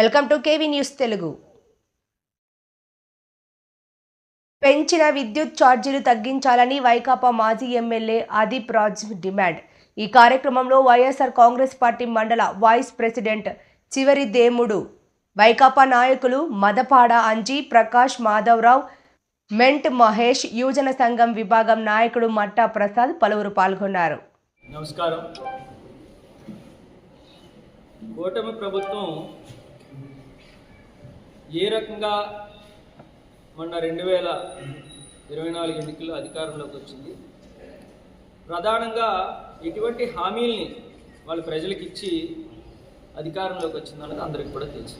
Welcome to KV news Telugu. పెంచిన విద్యుత్ ఛార్జీలు తగ్గించాలని వైకాపా మాజీ ఎమ్మెల్యే ఆదిప్ రాజ్ డిమాండ్. ఈ కార్యక్రమంలో వైఎస్ఆర్ కాంగ్రెస్ పార్టీ మండల వైస్ ప్రెసిడెంట్ చివరి దేముడు వైకాపా నాయకులు మదపాడ అంజీ ప్రకాష్ మాధవరావు మెంట్ మహేష్ యువజన సంఘం విభాగం నాయకుడు మట్టా ప్రసాద్ పలువురు పాల్గొన్నారు. నమస్కారం. కూటమి ప్రభుత్వం ఏ రకంగా మొన్న రెండు వేల ఇరవై నాలుగు ఎన్నికల్లో అధికారంలోకి వచ్చింది? ప్రధానంగా ఎటువంటి హామీల్ని వాళ్ళు ప్రజలకు ఇచ్చి అధికారంలోకి వచ్చిందన్నది అందరికి కూడా తెలుసు.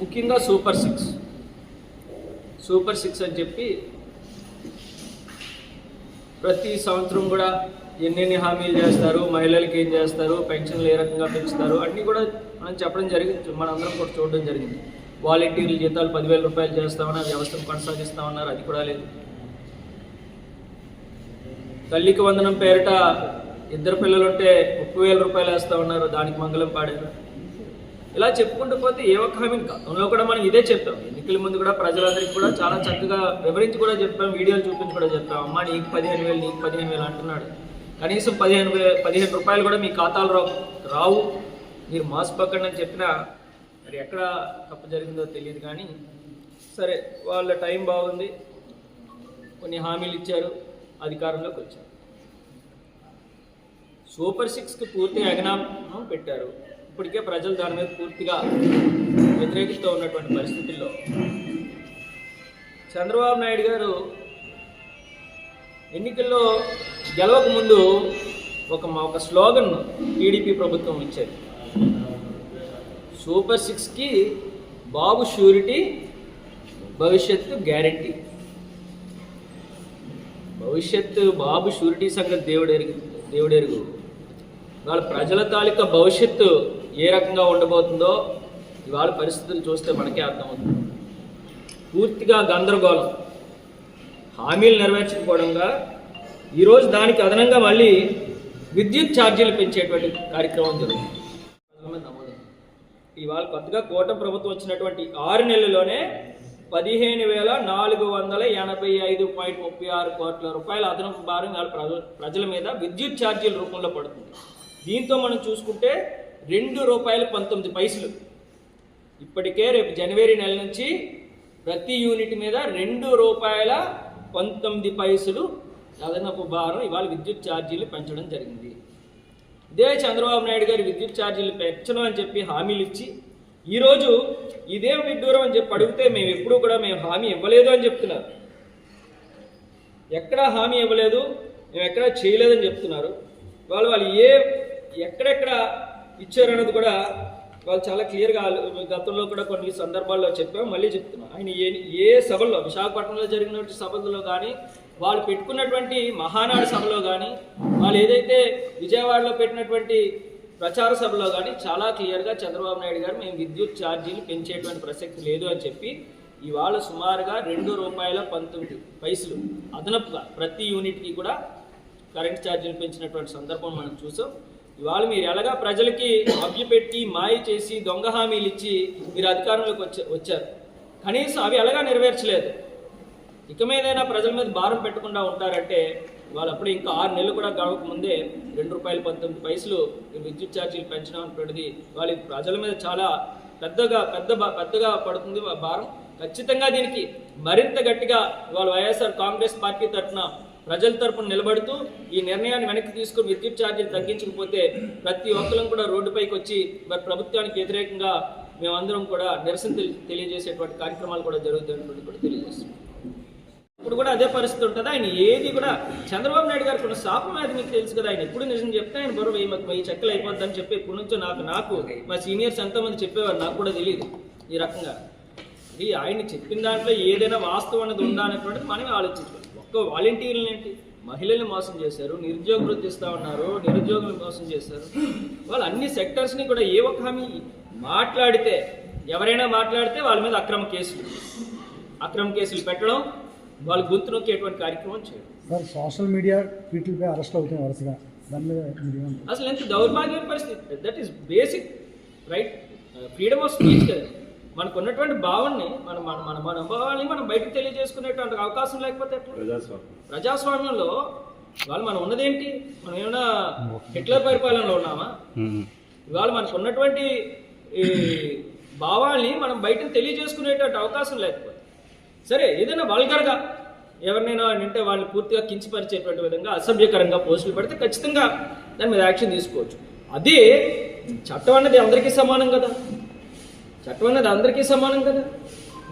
ముఖ్యంగా సూపర్ సిక్స్. సూపర్ సిక్స్ అని చెప్పి ప్రతి సంవత్సరం కూడా ఎన్నెన్ని హామీలు చేస్తారు మహిళలకి ఏం చేస్తారు పెన్షన్లు ఏ రకంగా పెంచుతారు అన్నీ కూడా మనం చెప్పడం జరిగింది మనందరం కూడా చూడడం జరిగింది. వాలంటీర్ల జీతాలు పదివేల రూపాయలు చేస్తామన్నారు వ్యవస్థను కొనసాగిస్తామన్నారు అది కూడా లేదు. తల్లికి వందనం పేరిట ఇద్దరు పిల్లలుంటే ముప్పై వేల రూపాయలు వేస్తామన్నారు దానికి మంగళం పాడారు. ఇలా చెప్పుకుంటూ పోతే ఏ ఒక్క హామీ గతంలో కూడా మనం ఇదే చెప్పాం. ఎన్నికల ముందు కూడా ప్రజలందరికీ కూడా చాలా చక్కగా వివరించి కూడా చెప్పాం వీడియోలు చూపించి కూడా చెప్పాం. అమ్మ నీకు పదిహేను వేలు నీకు పదిహేను వేలు అంటున్నాడు. కనీసం పదిహేను వేలు పదిహేను రూపాయలు కూడా మీ ఖాతాలు రావు. రావు. మీరు మాస్క్ పక్కన చెప్పినా మరి ఎక్కడ తప్పు జరిగిందో తెలియదు కానీ సరే వాళ్ళ టైం బాగుంది. కొన్ని హామీలు ఇచ్చారు అధికారంలోకి వచ్చారు. సూపర్ సిక్స్కి పూర్తి అగనామం పెట్టారు. ఇప్పటికే ప్రజలు దాని మీద పూర్తిగా వ్యతిరేకిస్తూ ఉన్నటువంటి పరిస్థితుల్లో చంద్రబాబు నాయుడు గారు ఎన్నికల్లో గెలవక ముందు ఒక ఒక స్లోగన్ టీడీపీ ప్రభుత్వం ఇచ్చేది. సూపర్ సిక్స్కి బాబు షూరిటీ భవిష్యత్తు గ్యారంటీ. భవిష్యత్తు బాబు షూరిటీ సంగతి దేవుడెరుగు దేవుడెరుగు వాళ్ళ ప్రజల తాలూకా భవిష్యత్తు ఏ రకంగా ఉండబోతుందో ఇవాళ పరిస్థితులు చూస్తే మనకే అర్థమవుతుంది. పూర్తిగా గందరగోళం. హామీలు నెరవేర్చకపోవడంగా ఈరోజు దానికి అదనంగా మళ్ళీ విద్యుత్ ఛార్జీలు పెంచేటువంటి కార్యక్రమం జరుగుతుంది. ఇవాళ కొత్తగా కూటమి ప్రభుత్వం వచ్చినటువంటి ఆరు నెలల్లోనే పదిహేను వేల నాలుగు వందల ఎనభై ఐదు పాయింట్ ముప్పై ఆరు కోట్ల రూపాయల అదనపు భారం ఇవాళ ప్రజల మీద విద్యుత్ ఛార్జీల రూపంలో పడుతుంది. దీంతో మనం చూసుకుంటే రెండు రూపాయలు పంతొమ్మిది పైసలు. ఇప్పటికే రేపు జనవరి నెల నుంచి ప్రతి యూనిట్ మీద రెండు రూపాయల పంతొమ్మిది పైసలు అదనపు భారం ఇవాళ విద్యుత్ ఛార్జీలు పెంచడం జరిగింది. ఇదే చంద్రబాబు నాయుడు గారి విద్యుత్ ఛార్జీలు పెంచడం అని చెప్పి హామీలు ఇచ్చి ఈరోజు ఇదేం విడ్డూరం అని చెప్పి అడిగితే మేము ఎప్పుడూ కూడా మేము హామీ ఇవ్వలేదు అని చెప్తున్నారు. ఎక్కడా హామీ ఇవ్వలేదు మేము ఎక్కడా చేయలేదని చెప్తున్నారు. వాళ్ళు వాళ్ళు ఏ ఎక్కడెక్కడ ఇచ్చారన్నది కూడా వాళ్ళు చాలా క్లియర్గా గతంలో కూడా కొన్ని సందర్భాల్లో చెప్పాం మళ్ళీ చెప్తున్నాం. ఆయన ఏ ఏ సభల్లో విశాఖపట్నంలో జరిగినటువంటి సభల్లో కానీ వాళ్ళు పెట్టుకున్నటువంటి మహానాడు సభలో కానీ వాళ్ళు ఏదైతే విజయవాడలో పెట్టినటువంటి ప్రచార సభలో కానీ చాలా క్లియర్గా చంద్రబాబు నాయుడు గారు మేము విద్యుత్ ఛార్జీలు పెంచేటువంటి ప్రసక్తి లేదు అని చెప్పి ఇవాళ సుమారుగా రెండు రూపాయల పంతొమ్మిది పైసలు అదనపుగా ప్రతి యూనిట్కి కూడా కరెంట్ ఛార్జీలు పెంచినటువంటి సందర్భం మనం చూసాం. ఇవాళ మీరు ఎలాగా ప్రజలకి పెట్టి మాయ చేసి దొంగ హామీలు ఇచ్చి మీరు అధికారంలోకి వచ్చారు. కనీసం అవి ఎలాగా నెరవేర్చలేదు. ఇక మీదైనా ప్రజల మీద భారం పెట్టకుండా ఉంటారంటే వాళ్ళు అప్పుడే ఇంకా ఆరు నెలలు కూడా గడవక ముందే రెండు రూపాయలు పంతొమ్మిది పైసలు విద్యుత్ ఛార్జీలు పెంచడం అనేటువంటిది వాళ్ళ ప్రజల మీద చాలా పెద్దగా పెద్ద పెద్దగా పడుతుంది భారం. ఖచ్చితంగా దీనికి మరింత గట్టిగా ఇవాళ వైఎస్ఆర్ కాంగ్రెస్ పార్టీ తరఫున ప్రజల తరపున నిలబడుతూ ఈ నిర్ణయాన్ని వెనక్కి తీసుకుని విద్యుత్ ఛార్జీలు తగ్గించకపోతే ప్రతి ఒక్కరం కూడా రోడ్డుపైకి వచ్చి మరి ప్రభుత్వానికి వ్యతిరేకంగా మేమందరం కూడా నిరసన తెలి- తెలియజేసేటువంటి కార్యక్రమాలు కూడా జరుగుతాయన్నటువంటి కూడా తెలియజేస్తున్నాం. ఇప్పుడు కూడా అదే పరిస్థితి ఉంటుంది. ఆయన ఏది కూడా చంద్రబాబు నాయుడు గారికి ఉన్న శాపం అది మీకు తెలుసు కదా. ఆయన ఎప్పుడు నిజం చెప్తే ఆయన బరువు వెయ్యి వెయ్యి చెక్కలు అయిపోద్దని చెప్పి ఇప్పటి నుంచో నాకు నాకు మా సీనియర్స్ ఎంతమంది చెప్పేవారు నాకు కూడా తెలియదు ఈ రకంగా. ఇది ఆయన చెప్పిన దాంట్లో ఏదైనా వాస్తవం అనేది ఉందా అనేటువంటిది మనమే ఆలోచించుకోవాలి. ఒక్క వాలంటీర్లు ఏంటి? మహిళల్ని మోసం చేశారు నిరుద్యోగ వృత్తి ఇస్తా ఉన్నారు నిరుద్యోగులను మోసం చేశారు. వాళ్ళు అన్ని సెక్టర్స్ని కూడా ఏ ఒక్క హామీ మాట్లాడితే ఎవరైనా మాట్లాడితే వాళ్ళ మీద అక్రమ కేసులు. అక్రమ కేసులు పెట్టడం వాళ్ళు గొంతు నొక్కేటువంటి కార్యక్రమం చేయడం సార్ సోషల్ మీడియా ట్వీట్లపై అరెస్ట్ అవుతున్నాయి వరుసగా. దాని మీద? అసలు ఎంత దౌర్భాగ్యమైన పరిస్థితి. That is basic right freedom of speech కదా. మనకు ఉన్నటువంటి భావాన్ని మన మన మన మన అనుభవాల్ని మనం బయటకు తెలియజేసుకునేటువంటి అవకాశం లేకపోతే ప్రజాస్వామ్యంలో ఇవాళ మనం ఉన్నదేంటి? మనం ఏమైనా హిట్లర్ పరిపాలనలో ఉన్నామా? ఇవాళ మనకు ఉన్నటువంటి ఈ భావాల్ని మనం బయటకు తెలియజేసుకునేటువంటి అవకాశం లేకపోతే సరే ఏదైనా వల్గర్గా ఎవరినైనా అంటే వాళ్ళని పూర్తిగా కించపరిచేటువంటి విధంగా అసభ్యకరంగా పోస్టులు పెడితే ఖచ్చితంగా దాని మీద యాక్షన్ తీసుకోవచ్చు. అదే చట్టం అన్నది అందరికీ సమానం కదా. చట్టం అన్నది అందరికీ సమానం కదా.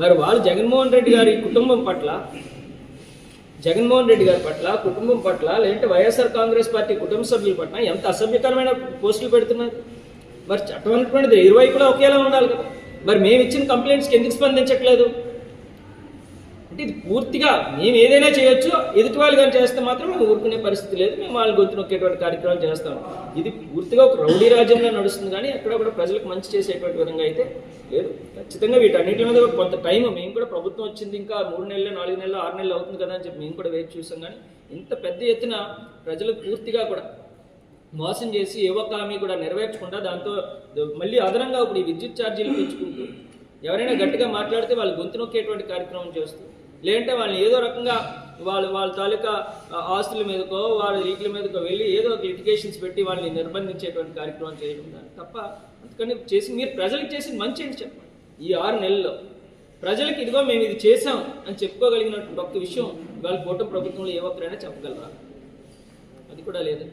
మరి వాళ్ళు జగన్మోహన్ రెడ్డి గారి కుటుంబం పట్ల జగన్మోహన్ రెడ్డి గారి పట్ల కుటుంబం పట్ల లేదంటే వైఎస్ఆర్ కాంగ్రెస్ పార్టీ కుటుంబ సభ్యుల పట్ల ఎంత అసభ్యకరమైన పోస్టులు పెడుతున్నారు. మరి చట్టం అనేటువంటిది ఇరువై కూడా ఒకేలా ఉండాలి కదా. మరి మేము ఇచ్చిన కంప్లైంట్స్కి ఎందుకు స్పందించట్లేదు? అంటే ఇది పూర్తిగా మేము ఏదైనా చేయొచ్చు ఎదుటి వాళ్ళు కానీ చేస్తే మాత్రం మేము ఊరుకునే పరిస్థితి లేదు. మేము వాళ్ళు గొంతు నొక్కేటువంటి కార్యక్రమాలు చేస్తాం. ఇది పూర్తిగా ఒక రౌడీ రాజ్యంలో నడుస్తుంది కానీ ఎక్కడ కూడా ప్రజలకు మంచి చేసేటువంటి విధంగా అయితే లేదు. ఖచ్చితంగా వీటన్నిటి మీద కొంత టైం మేము కూడా ప్రభుత్వం వచ్చింది ఇంకా మూడు నెలలు నాలుగు నెలలు ఆరు నెలలు అవుతుంది కదా అని చెప్పి మేము కూడా వేచి చూసాం కానీ ఇంత పెద్ద ఎత్తున ప్రజలకు పూర్తిగా కూడా మోసం చేసి ఏ ఒక్క హామీ కూడా నెరవేర్చకుండా దాంతో మళ్ళీ అదనంగా ఇప్పుడు ఈ విద్యుత్ ఛార్జీలు పెంచుకుంటూ ఎవరైనా గట్టిగా మాట్లాడితే వాళ్ళు గొంతు నొక్కేటువంటి కార్యక్రమం చేస్తూ లేదంటే వాళ్ళని ఏదో రకంగా వాళ్ళు వాళ్ళ తాలూకా ఆస్తుల మీదకో వాళ్ళ రీట్ల మీదకో వెళ్ళి ఏదో ఒక లిటిగేషన్స్ పెట్టి వాళ్ళని నిర్బంధించేటువంటి కార్యక్రమం చేయడం దాని తప్ప అందుకని చేసి మీరు ప్రజలకు చేసిన మంచి ఏంటి చెప్పండి. ఈ ఆరు నెలల్లో ప్రజలకు ఇదిగో మేము ఇది చేసాం అని చెప్పుకోగలిగినటువంటి ఒక్క విషయం వాళ్ళ కూటమి ప్రభుత్వంలో ఏ ఒక్కరైనా చెప్పగలరా? అది కూడా లేదు.